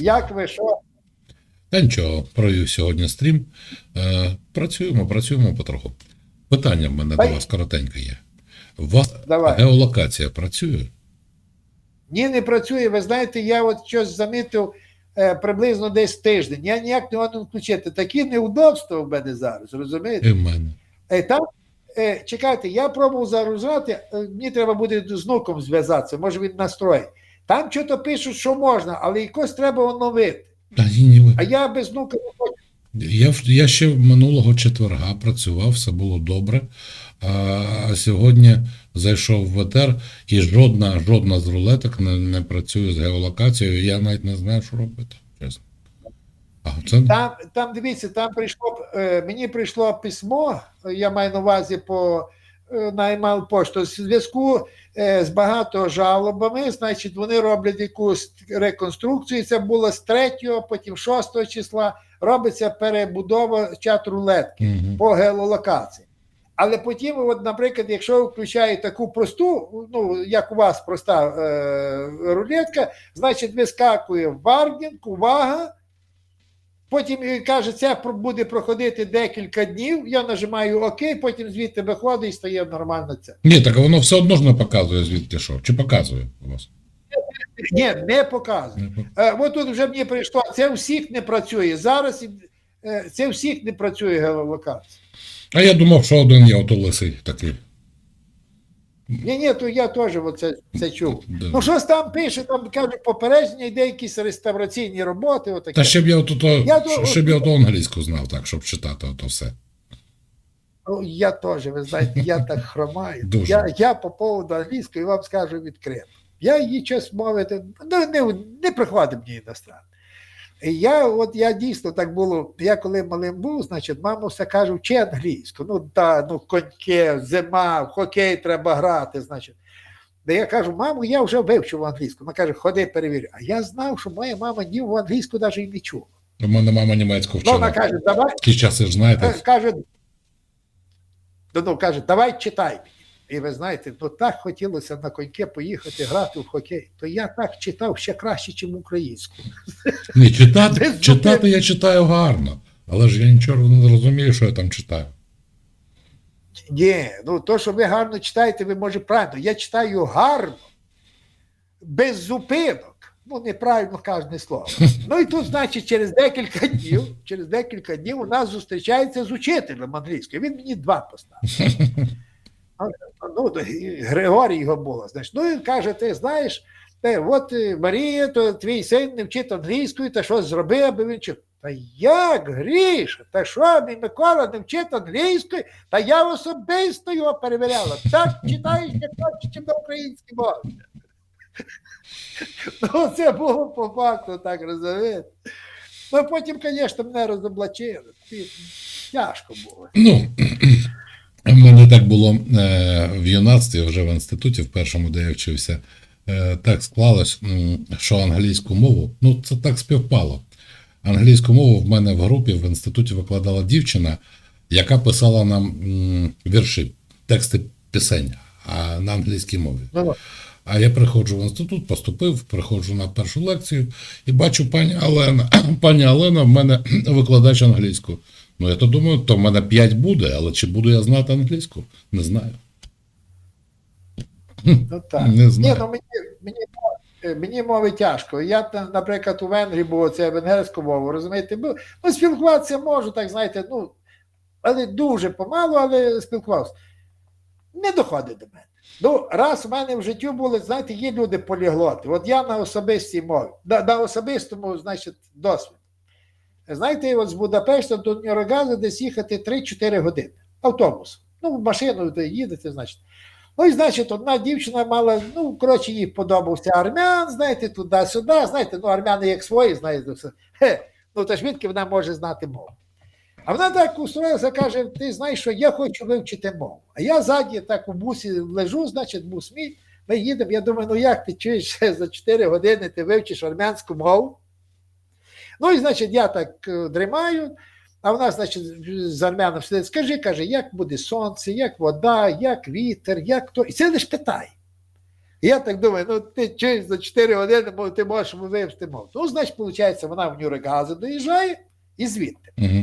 Як ви що? Та нічого, провів сьогодні стрім. Е, працюємо, працюємо потроху. Питання в мене Ай. до вас коротеньке є. У вас Давай. геолокація працює? Ні, не працює. Ви знаєте, я от щось замітив е, приблизно десь тиждень. Я ніяк не можу включити. Такі неудобства в мене зараз, розумієте? І в мене. Е, там, е, чекайте, я пробував загружати, е, мені треба буде з внуком зв'язатися, може він настроїть. Там що-то пишуть, що можна, але якось треба оновити. Та ні, ні, А я без внука не хочу. Я, я ще минулого четверга працював, все було добре. А, а сьогодні зайшов в ВТР і жодна, жодна з рулеток не, не працює з геолокацією. Я навіть не знаю, що робити. Чесно. А це Там, там дивіться, там прийшло е, мені прийшло письмо, я маю на увазі по е, пошту в зв'язку е, з багато жалобами, значить, вони роблять якусь реконструкцію. Це було з 3, потім 6 числа. Робиться перебудова чат рулетки Мгм. по геолокації. Але потім, от, наприклад, якщо ви включаєте таку просту, ну як у вас проста е, рулетка, значить вискакує вардінг, увага. Потім е, каже, це буде проходити декілька днів. Я нажимаю ОК, потім звідти виходить і стає нормально це. Ні, так воно все одно ж не показує звідти що. Чи показує у вас? Ні, не показує. Не Е, от тут вже мені прийшло. Це всіх не працює. Зараз е, це всіх не працює геолокація. А я думав, що один є ото лисий такий. Ні, ні, то я теж оце, це чув. Да. Ну, щось там пише, там кажуть, попередження, йде якісь реставраційні роботи. Отаке. Та ще б я ото, ото англійську знав, так, щоб читати ото все. Ну, я теж, ви знаєте, я так хромаю. Дуже. Я, я по поводу англійської вам скажу відкрито. Я її щось мовити, ну, не, не приходить мені іностранно. Я, от я дійсно так було, я коли малим був, значить, мама все каже, вчи англійську. Ну, та, ну, коньки, зима, в хокей треба грати, значить. Де я кажу, мамо, я вже вивчив англійську. Вона каже, ходи, перевірю. А я знав, що моя мама ні в англійську навіть і не чула. У мене мама німецьку Ну, вона каже, давай, часи ж знаєте. Каже, ну, ну, каже, давай читай. мені. І ви знаєте, ну так хотілося на коньки поїхати грати в хокей, то я так читав ще краще, ніж українську. Ні, читати, читати я читаю гарно, але ж я нічого не розумію, що я там читаю. Ні, ну то, що ви гарно читаєте, ви може правильно. Я читаю гарно, без зупинок. Ну, неправильно кожне слово. Ну і тут, значить, через декілька днів, через декілька днів у нас зустрічається з учителем англійської. Він мені два поставив. Ну, Григорій його було. Значить. Ну він каже: ти знаєш, те, от е, Марія, то твій син не вчить англійською, та щось зроби, аби він вчив. Та як Гріша? Та що мій Микола не вчить англійською? Та я особисто його перевіряла. Так читаєш, як хочеш, на українській мові. Ну, це було по факту, так розумієте. Ну, потім, звісно, мене розоблачили. Тяжко було. В мене так було е, в юнацтві, вже в інституті, в першому, де я вчився, е, так склалось, що англійську мову, ну це так співпало. Англійську мову в мене в групі в інституті викладала дівчина, яка писала нам вірші, тексти пісень а на англійській мові. Ну, А я приходжу в інститут, поступив, приходжу на першу лекцію і бачу пані Алена. Пані Алена в мене викладач англійську. Ну, я то думаю, то в мене 5 буде, але чи буду я знати англійську? Не знаю. ну так. Не знаю. Ні, ну мені, мені, е, мені мови тяжко. Я, наприклад, у Венгрії був це венгерську мову, розумієте, бо ну, спілкуватися можу, так знаєте, ну, але дуже помалу, але спілкувався. Не доходить до мене. Ну, раз в мене в житті були, знаєте, є люди поліглоти. От я на особистій мові, на, на особистому, значить, досвід. Знаєте, от з Будапешта до Ньорогазу десь їхати 3-4 години автобусом. Ну, в машину їдете, значить. Ну і значить, одна дівчина мала, ну, коротше, їй подобався армян, знаєте, туди-сюди, знаєте, ну, армяни як свої, знаєте, все. Хе, ну, та ж вона може знати мову. А вона так устроїлася, каже: ти знаєш, що я хочу вивчити мову. А я ззаді так у бусі лежу, значить, бус мій, ми їдемо. Я думаю, ну як ти чуєш за 4 години ти вивчиш армянську мову? Ну і значить, я так е, дрімаю, а вона, значить, з армяном сидить, скажи, каже, як буде сонце, як вода, як вітер, як то. І це лише питає. І я так думаю, ну ти чуєш за 4 години, бо ти можеш вивчити мову. Ну, значить, виходить, вона в Нюрегазу доїжджає і звідти. Угу.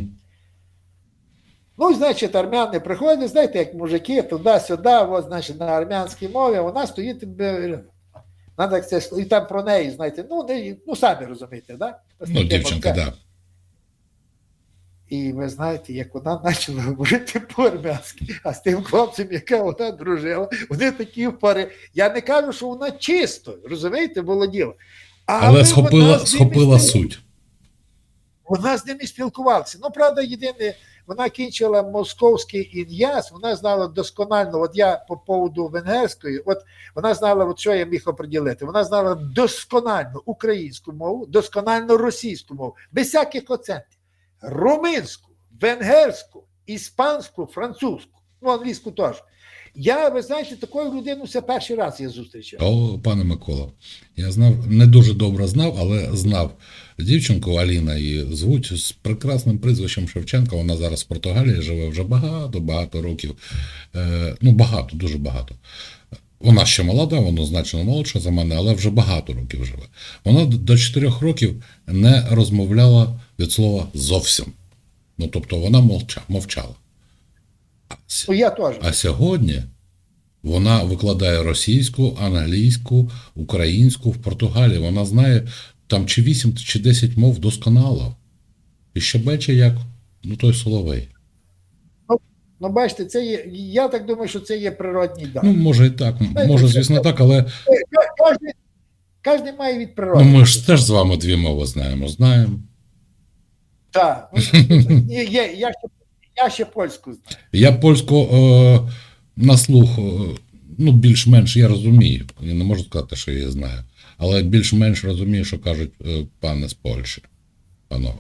Ну, значить, армяни приходять, знаєте, як мужики, туди-сюди, значить, на армянській мові, вона стоїть, бе- надо як це, і там про неї, знаєте, ну, не, ну самі розумієте, да? Ну, дівчинка, так. Да. І ви знаєте, як вона почала говорити по-армянськи, а з тим хлопцем, яка вона дружила, вони такі пари. Я не кажу, що вона чисто, розумієте, володіла. Але вона схопила, схопила суть. Вона з ними спілкувалася. Ну, правда, єдине, вона кінчила московський ін'яс, вона знала досконально, от я по поводу венгерської, от вона знала, от що я міг оприділити. Вона знала досконально українську мову, досконально російську мову, без всяких оценків. Румунську, венгерську, іспанську, французьку, ну, англійську теж. Я, ви знаєте, такою людину це перший раз я зустрічав. О, пане Микола, я знав, не дуже добре знав, але знав дівчинку Аліна її звуть з прекрасним прізвищем Шевченка. Вона зараз в Португалії живе вже багато-багато років. Е, ну, багато, дуже багато. Вона ще молода, вона значно молодша за мене, але вже багато років живе. Вона до 4 років не розмовляла від слова зовсім. Ну, тобто вона мовча, мовчала. Ну, я теж. а сьогодні вона викладає російську, англійську, українську в Португалії. Вона знає там чи 8, чи 10 мов досконало. І ще бачить, як ну той соловей. Ну, бачите, це є. Я так думаю, що це є природній дар. Ну, може і так, може, звісно, так, але Кожен, кожен має від природи. ну, ми ж теж з вами дві мови знаємо. Знаємо. Так. Ну, я, ще, я ще польську знаю. Я польську е, на слух, е, ну, більш-менш я розумію. Я не можу сказати, що я знаю. Але більш-менш розумію, що кажуть е, пане з Польщі. Панове.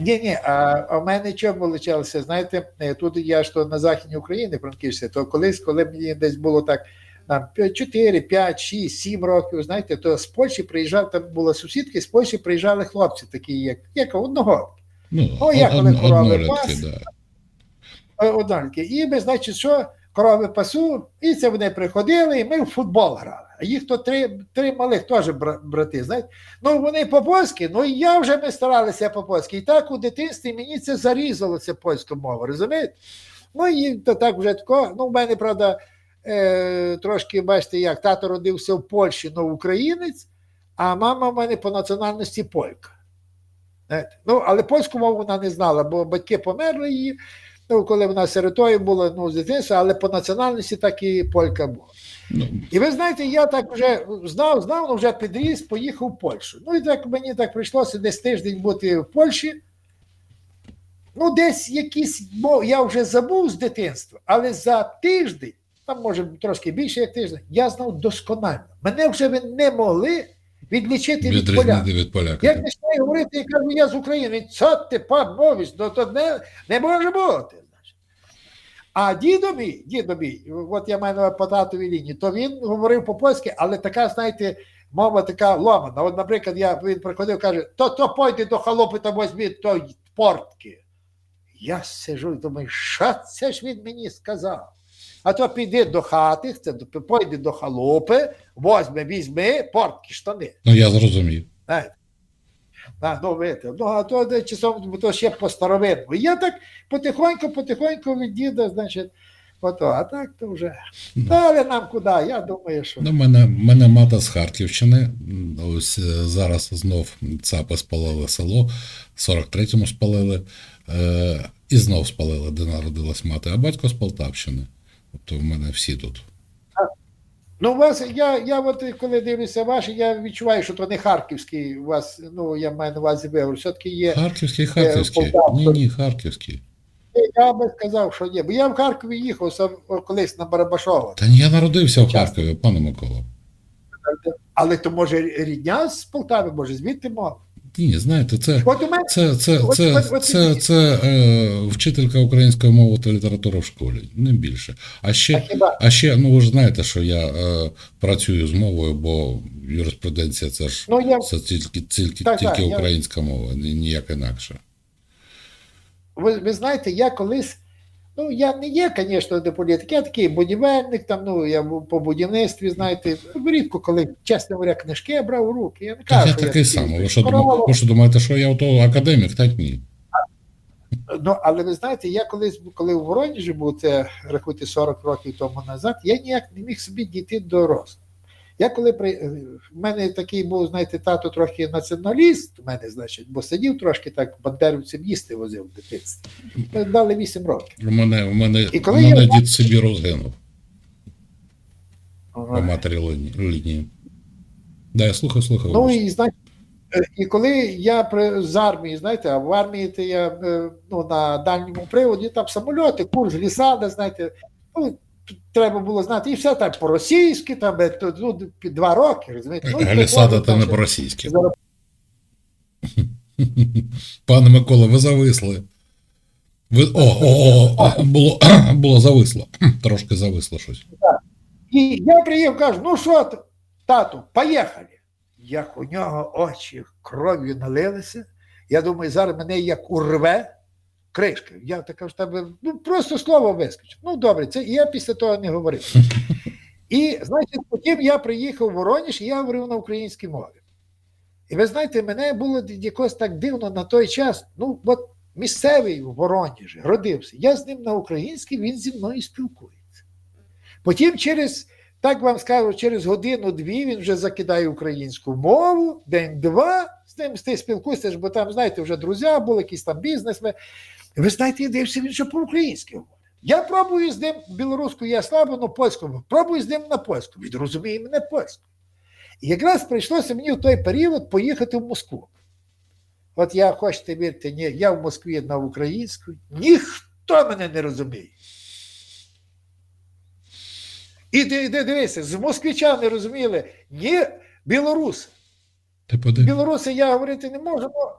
Ні, ні, а, в мене чому вийшло? Знаєте, е, тут я ж то на Західній Україні франківська, то колись, коли мені десь було так там 4, 5, 6, 7 років, знаєте, то з Польщі приїжджав, там були сусідки, з Польщі приїжджали хлопці, такі, як, як одного. Ну, О, я коли од- корови пас. да. Е. І ми, значить, що корови пасу, і це вони приходили, і ми в футбол грали. А їх то три, три малих теж брати, знаєте. Ну вони по-польськи, ну і я вже ми старалися по-польськи. І так у дитинстві мені це зарізало, це польська мова, розумієте? Ну і то так вже тако. Ну, в мене, правда, е, трошки, бачите, як тато родився в Польщі, але українець, а мама в мене по національності полька. Знаєте? Ну, але польську мову вона не знала, бо батьки померли її. Ну, коли вона сиротою була, ну, з дитинства, але по національності так і полька була. Ну, І ви знаєте, я так вже знав, знав, але вже підріс, поїхав в Польщу. Ну і так мені так прийшлося десь тиждень бути в Польщі. Ну, десь якісь, мов, я вже забув з дитинства, але за тиждень, там може трошки більше як тиждень, я знав досконально. Мене вже ви не могли відлічити від поля. відрізнити від поляка. Як починаю говорити, я кажу, я з України, що ти пан мовиш, ну то не, не може бути. А дідо мій, дідо мій, от я маю на по татовій лінії, то він говорив по-польськи, але така, знаєте, мова така ломана. От, наприклад, я, він приходив, каже, то, то пойди до халупи та возьмі той портки. Я сижу і думаю, що це ж він мені сказав? А то піди до хати, це, пойди до халупи, возьми, візьми портки, штани. Ну, я зрозумів. Знаєте? А, ну, видите, ну, а то де часом бо то ще по старовинному. Я так потихоньку, потихоньку від діда, значить, ото, а так то вже. Ну. Та, нам куди? Я думаю, що. Ну, мене, мене мата з Харківщини. Ось е, зараз знов ЦАПи спалили село, в 43-му спалили, е, і знов спалили, де народилась мати, а батько з Полтавщини. Тобто в мене всі тут. Ну, у вас, я, я от коли дивлюся ваші, я відчуваю, що то не харківський у вас, ну, я маю на увазі вигор. Все-таки є. Харківський, харківський. Ні, ні, харківський. Я би сказав, що ні. Бо я в Харкові їхав сам колись на Барабашова. Та ні, я народився в Харкові, пане Микола. Але то може рідня з Полтави, може, звідти мова. Ні, знаєте, це. Це, це, це, це, це е, вчителька української мови та літератури в школі, не більше. А ще, а ще, ну ви ж знаєте, що я е, працюю з мовою, бо юриспруденція це ж ну я це тільки, тільки, Так, тільки так, я- українська мова, ні- ніяк інакше. Ви, ви знаєте, я колись Ну, я не є, звісно, до політики, я такий будівельник, там, ну, я по будівництві, знаєте, рідко, коли, чесно говоря, книжки я брав у руки. Я не кажу, я такий самий. Ви що, думаєте, ви що думаєте, що я ото академік? Так ні. Ну, але ви знаєте, я колись, коли в Воронежі був, це рахуйте 40 років тому назад, я ніяк не міг собі дійти до росту. Я коли при в мене такий був, знаєте, тато трохи націоналіст, у мене, значить, бо сидів трошки так бандерівців їсти возив в дитинстві. Ми дали 8 років. У мене, у мене, І у мене я- дід Сибіру згинув по матері лінії. Да, я слухаю, слухаю. Ну і знаєте, е, і коли я при з армії, знаєте, а в армії то я е, ну, на дальньому приводі там самольоти, курс, лісада, знаєте, ну, треба було знати, і все так по-російськи, там е, ну, під два роки, розумієте. Ну, Глісада приходить, не по-російськи. зараз- Пане Микола, ви зависли. Ви... О, о, о, о, було, було зависло. Трошки зависло щось. І я приїхав, кажу, ну що, ти, тату, поїхали. Як у нього очі кров'ю налилися, я думаю, зараз мене як урве кришка. Я така ж тебе, ну просто слово вискочив. Ну добре, це і я після того не говорив. І значить, потім я приїхав в Воронеж, і я говорив на українській мові. І ви знаєте, мене було якось так дивно на той час. Ну, от місцевий в Воронежі родився. Я з ним на українській, він зі мною спілкується. Потім через, так вам скажу, через годину-дві він вже закидає українську мову, день-два, з ним ти спілкуєшся, бо там, знаєте, вже друзі були, якісь там бізнесмен. Ви знаєте, я дивився, він ще по-українськи говорить. Я пробую з ним білоруську, я слабо, але польську. Пробую з ним на польську. Він розуміє мене польську. І якраз прийшлося мені в той період поїхати в Москву. От я хочете вірте, ні, я в Москві на українську, ніхто мене не розуміє. І ди- ди- дивися, з москвича не розуміли ні білоруси. Білоруси я говорити не можу, бо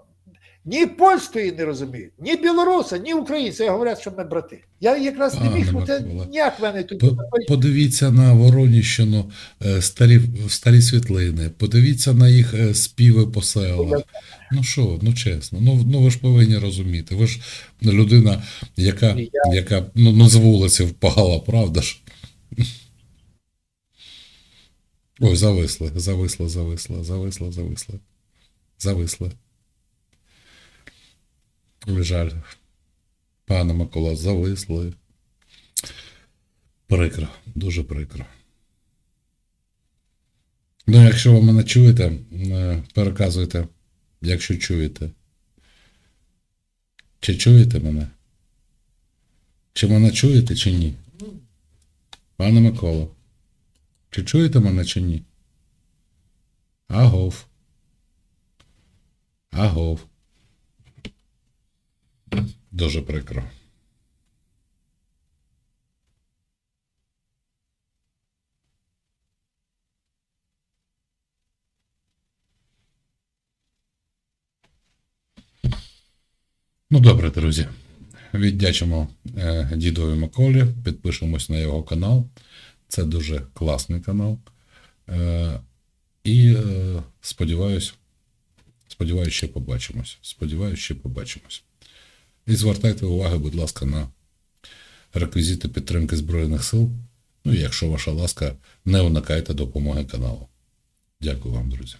ні польської не розуміють, ні білоруса, ні українця. говорять, що ми брати. Я якраз не міг, нема це ніяк мене тут. Подивіться на Вороніщину е, старі, старі світлини, подивіться на їх е, співи по селах. Ну що, ну чесно, ну, ну ви ж повинні розуміти. Ви ж людина, яка, яка ну, ну, з вулиці впала, правда ж? Ой, зависли, зависли, зависли, зависли, зависли. Зависли. Жаль. Пане Микола, зависли. Прикро, дуже прикро. Ну, якщо ви мене чуєте, е, переказуйте, якщо чуєте. Чи чуєте мене? Чи мене чуєте, чи ні? Пане Микола, чи чуєте мене, чи ні? Агов. Агов. Дуже прикро. Ну, добре, друзі. Віддячимо е, дідові Миколі, підпишемось на його канал. Це дуже класний канал. Е, і е, сподіваюсь, сподіваюсь, ще побачимось. Сподіваюсь, ще побачимось. І звертайте увагу, будь ласка, на реквізити підтримки Збройних сил. Ну і якщо ваша ласка, не уникайте допомоги каналу. Дякую вам, друзі.